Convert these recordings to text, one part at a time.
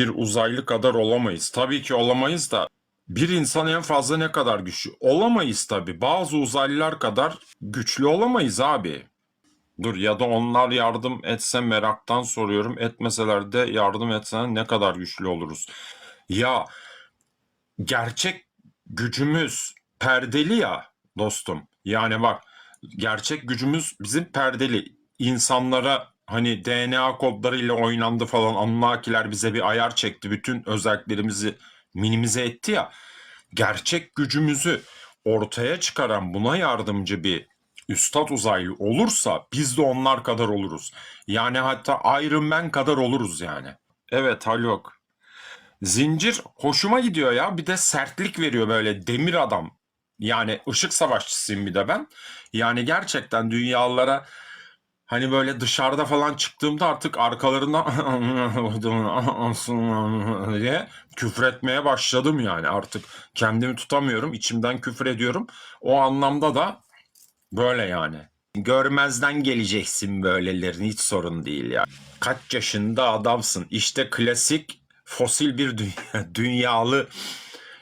bir uzaylı kadar olamayız. Tabii ki olamayız da bir insan en fazla ne kadar güçlü? Olamayız tabii. Bazı uzaylılar kadar güçlü olamayız abi. Dur ya da onlar yardım etse meraktan soruyorum. Etmeseler de yardım etsen ne kadar güçlü oluruz? Ya gerçek gücümüz perdeli ya dostum. Yani bak gerçek gücümüz bizim perdeli. İnsanlara hani DNA kodlarıyla oynandı falan Anunnakiler bize bir ayar çekti. Bütün özelliklerimizi minimize etti ya. Gerçek gücümüzü ortaya çıkaran buna yardımcı bir üstad uzaylı olursa biz de onlar kadar oluruz. Yani hatta Iron Man kadar oluruz yani. Evet Haluk. Zincir hoşuma gidiyor ya. Bir de sertlik veriyor böyle demir adam. Yani ışık savaşçısıyım bir de ben. Yani gerçekten dünyalara hani böyle dışarıda falan çıktığımda artık arkalarından diye küfretmeye başladım yani. Artık kendimi tutamıyorum içimden küfür ediyorum. O anlamda da böyle yani. Görmezden geleceksin böylelerini hiç sorun değil ya. Kaç yaşında adamsın? İşte klasik fosil bir dünya, dünyalı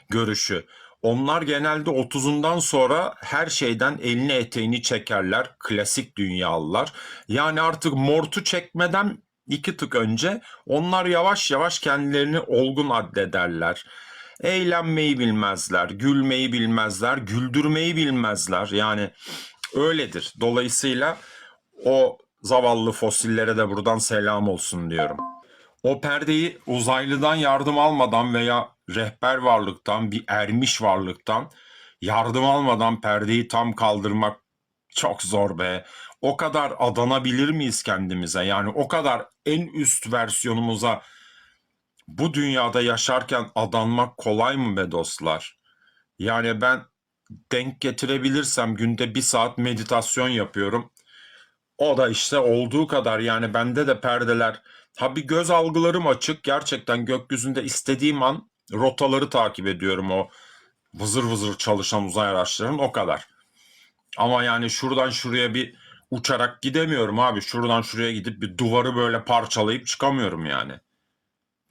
görüşü. Onlar genelde 30'undan sonra her şeyden elini eteğini çekerler. Klasik dünyalılar. Yani artık mortu çekmeden iki tık önce onlar yavaş yavaş kendilerini olgun addederler. Eğlenmeyi bilmezler, gülmeyi bilmezler, güldürmeyi bilmezler. Yani öyledir. Dolayısıyla o zavallı fosillere de buradan selam olsun diyorum. O perdeyi uzaylıdan yardım almadan veya rehber varlıktan, bir ermiş varlıktan yardım almadan perdeyi tam kaldırmak çok zor be. O kadar adanabilir miyiz kendimize? Yani o kadar en üst versiyonumuza bu dünyada yaşarken adanmak kolay mı be dostlar? Yani ben denk getirebilirsem günde bir saat meditasyon yapıyorum. O da işte olduğu kadar yani bende de perdeler. Ha bir göz algılarım açık. Gerçekten gökyüzünde istediğim an rotaları takip ediyorum o vızır vızır çalışan uzay araçlarının o kadar. Ama yani şuradan şuraya bir uçarak gidemiyorum abi. Şuradan şuraya gidip bir duvarı böyle parçalayıp çıkamıyorum yani.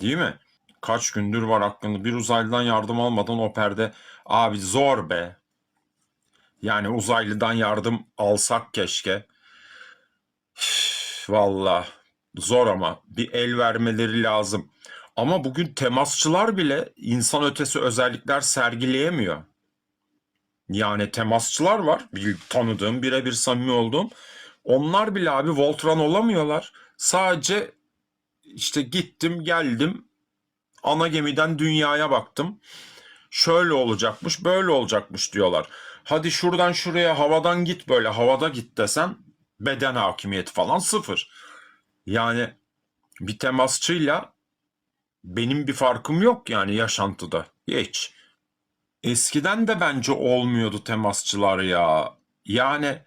Değil mi? Kaç gündür var aklında bir uzaylıdan yardım almadan o perde. Abi zor be. Yani uzaylıdan yardım alsak keşke. Valla zor ama bir el vermeleri lazım. Ama bugün temasçılar bile insan ötesi özellikler sergileyemiyor. Yani temasçılar var. Bir tanıdığım, birebir samimi olduğum. Onlar bile abi Voltron olamıyorlar. Sadece işte gittim, geldim. Ana gemiden dünyaya baktım. Şöyle olacakmış, böyle olacakmış diyorlar. Hadi şuradan şuraya havadan git böyle havada git desen beden hakimiyeti falan sıfır. Yani bir temasçıyla benim bir farkım yok yani yaşantıda. Hiç. Eskiden de bence olmuyordu temasçılar ya. Yani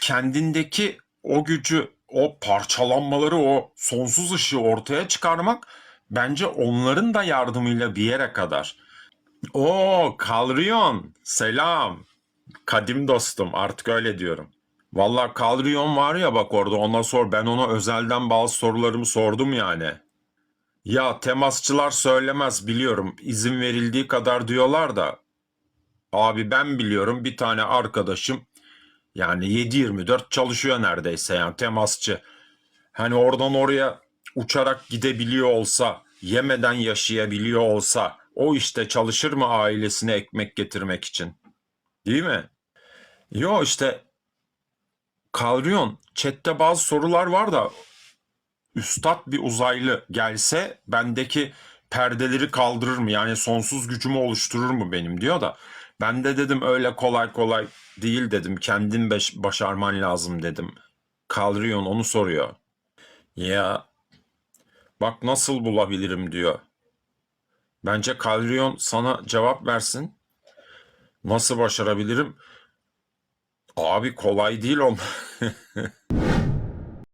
kendindeki o gücü, o parçalanmaları, o sonsuz ışığı ortaya çıkarmak bence onların da yardımıyla bir yere kadar. O Kalrion, selam. Kadim dostum, artık öyle diyorum. Vallahi Kalrion var ya bak orada ona sor. Ben ona özelden bazı sorularımı sordum yani. Ya temasçılar söylemez biliyorum. İzin verildiği kadar diyorlar da. Abi ben biliyorum bir tane arkadaşım yani 7-24 çalışıyor neredeyse yani temasçı. Hani oradan oraya uçarak gidebiliyor olsa, yemeden yaşayabiliyor olsa o işte çalışır mı ailesine ekmek getirmek için? Değil mi? Yo işte Kalriyon, chatte bazı sorular var da üstad bir uzaylı gelse bendeki perdeleri kaldırır mı? Yani sonsuz gücümü oluşturur mu benim diyor da. Ben de dedim öyle kolay kolay değil dedim. Kendin başarman lazım dedim. Kalriyon onu soruyor. Ya bak nasıl bulabilirim diyor. Bence Kalriyon sana cevap versin. Nasıl başarabilirim? Abi kolay değil on.